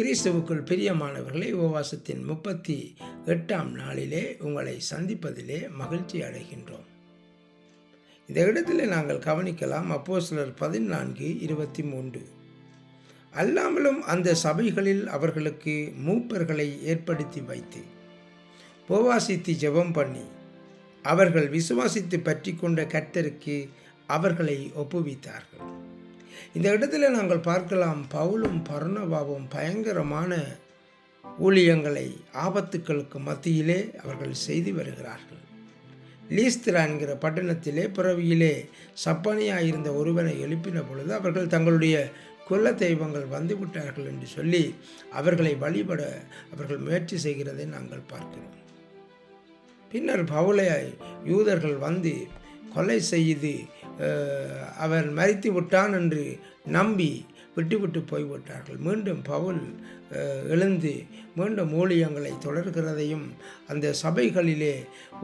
கிறிஸ்துவுக்குள் பிரியமானவர்களே உபவாசத்தின் முப்பத்தி எட்டாம் நாளிலே உங்களை சந்திப்பதிலே மகிழ்ச்சி அடைகின்றோம். இந்த இடத்திலே நாங்கள் கவனிக்கலாம் அப்போ சிலர் பதினான்கு இருபத்தி மூன்று அல்லாமலும் அந்த சபைகளில் அவர்களுக்கு மூப்பர்களை ஏற்படுத்தி வைத்து உபவாசித்து ஜெபம் பண்ணி அவர்கள் விசுவாசித்து பற்றி கொண்ட கர்த்தருக்கு அவர்களை ஒப்புவித்தார்கள். இந்த இடத்துல நாங்கள் பார்க்கலாம் பவுலும் பர்ணபாவும் பயங்கரமான ஊழியங்களை ஆபத்துக்களுக்கு மத்தியிலே அவர்கள் செய்து வருகிறார்கள். லீஸ்திரா என்கிற பட்டணத்திலே பிறவியிலே சப்பானியாக இருந்த ஒருவனை எழுப்பின பொழுது அவர்கள் தங்களுடைய குல தெய்வங்கள் வந்துவிட்டார்கள் என்று சொல்லி அவர்களை வழிபட அவர்கள் முயற்சி செய்கிறதை நாங்கள் பார்க்கிறோம். பின்னர் பவுலை யூதர்கள் வந்து கொலை செய்து அவர் மறித்து விட்டான் என்று நம்பி விட்டுவிட்டு போய்விட்டார்கள் மீண்டும் பவுல் எழுந்து மீண்டும் ஊழியங்களை தொடர்கிறதையும் அந்த சபைகளிலே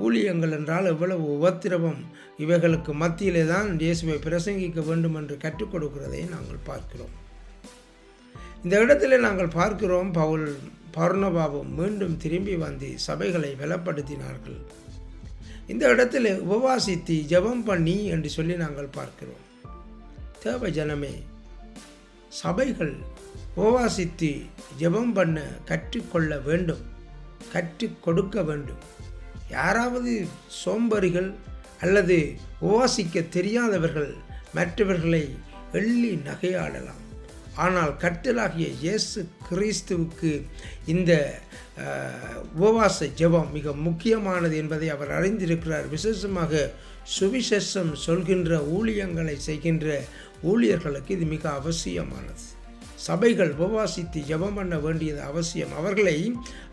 ஊழியங்கள் என்றால் எவ்வளவு உபத்திரவம் இவைகளுக்கு மத்தியிலே தான் இயேசுவை பிரசங்கிக்க வேண்டும் என்று கற்றுக் கொடுக்கிறதை நாங்கள் பார்க்கிறோம். இந்த இடத்துல நாங்கள் பார்க்கிறோம் பவுல் பர்ணபாவும் மீண்டும் திரும்பி வந்து சபைகளை பலப்படுத்தினார்கள். இந்த இடத்துல உபவாசித்து ஜெபம் பண்ணி என்று சொல்லி நாங்கள் பார்க்கிறோம். தேவ ஜனமே சபைகள் உபவாசித்து ஜெபம் பண்ண கற்றுக்கொள்ள வேண்டும் கற்றுக் கொடுக்க வேண்டும். யாராவது சோம்பரிகள் அல்லது உபவாசிக்க தெரியாதவர்கள் மற்றவர்களை எள்ளி நகையாடலாம் ஆனால் கர்த்தராகிய இயேசு கிறிஸ்துவுக்கு இந்த உபவாச ஜெபம் மிக முக்கியமானது என்பதை அவர் அறிந்திருக்கிறார். விசேஷமாக சுவிசேஷம் சொல்கின்ற ஊழியங்களை செய்கின்ற ஊழியர்களுக்கு இது மிக அவசியமானது. சபைகள் உபவாசித்து ஜெபம் பண்ண வேண்டியது அவசியம். அவர்களை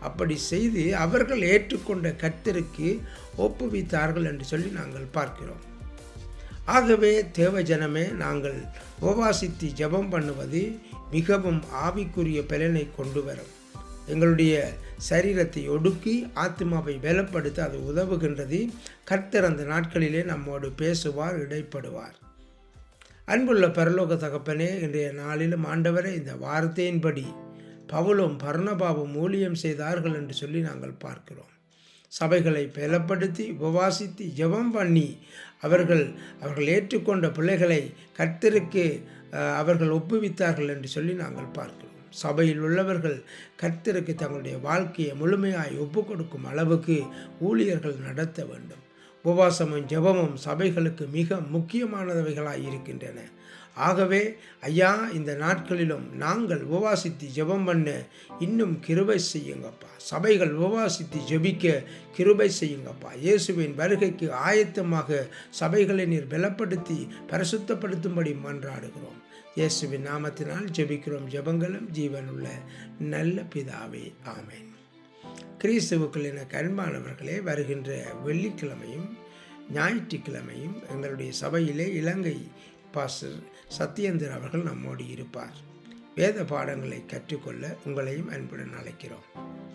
அப்படி செய்து அவர்கள் ஏற்றுக்கொண்ட கர்த்தருக்கு ஒப்புவித்தார்கள் என்று சொல்லி நாங்கள் பார்க்கிறோம். ஆகவே தேவஜனமே நாங்கள் உபவாசித்து ஜெபம் பண்ணுவது மிகவும் ஆவிக்குரிய பலனை கொண்டு வரும். எங்களுடைய சரீரத்தை ஒடுக்கி ஆத்மாவை பலப்படுத்த அது உதவுகின்றது. கர்த்தர் அந்த நாட்களிலே நம்மோடு பேசுவார் இடைப்படுவார். அன்புள்ள பரலோக தகப்பனே இன்றைய நாளிலும் ஆண்டவரே இந்த வார்த்தையின்படி பவுலும் பர்ணபாவும் ஊழியம் செய்தார்கள் என்று சொல்லி நாங்கள் பார்க்கிறோம். சபைகளை பலப்படுத்தி உபவாசித்து ஜெபம் பண்ணி அவர்கள் அவர்கள் ஏற்றுக்கொண்ட பிள்ளைகளை கர்த்தருக்கு அவர்கள் ஒப்புவித்தார்கள் என்று சொல்லி நாங்கள் பார்க்கிறோம். சபையில் உள்ளவர்கள் கர்த்தருக்கு தங்களுடைய வாழ்க்கையை முழுமையாய் ஒப்பு கொடுக்கும் அளவுக்கு ஊழியர்கள் நடத்த வேண்டும். உபவாசமும் ஜெபமும் சபைகளுக்கு மிக முக்கியமானவைகளாக இருக்கின்றன. ஆகவே ஐயா இந்த நாட்களிலும் நாங்கள் உபவாசித்து ஜெபம் பண்ண இன்னும் கிருபை செய்யுங்கப்பா. சபைகள் உபவாசித்து ஜெபிக்க கிருபை செய்யுங்கப்பா. இயேசுவின் வருகைக்கு ஆயத்தமாக சபைகளை நீர் பலப்படுத்தி பரிசுத்தப்படுத்தும்படி மன்றாடுகிறோம். இயேசுவின் நாமத்தினால் ஜெபிக்கிறோம் ஜெபங்களும் ஜீவனுள்ள நல்ல பிதாவே. ஆமேன். கிறிஸ்துவுக்குள் என கண்பானவர்களே வருகின்ற வெள்ளிக்கிழமையும் ஞாயிற்றுக்கிழமையும் எங்களுடைய சபையிலே இலங்கை பாஸ்டர் சத்யேந்தர் அவர்கள் நம்மோடு இருப்பார். வேத பாடங்களை கற்றுக்கொள்ள உங்களையும் அன்புடன் அழைக்கிறோம்.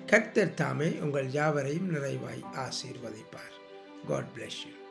கர்த்தர் தாமே உங்கள் யாவரையும் நிறைவாய் ஆசீர்வதிப்பார். God bless you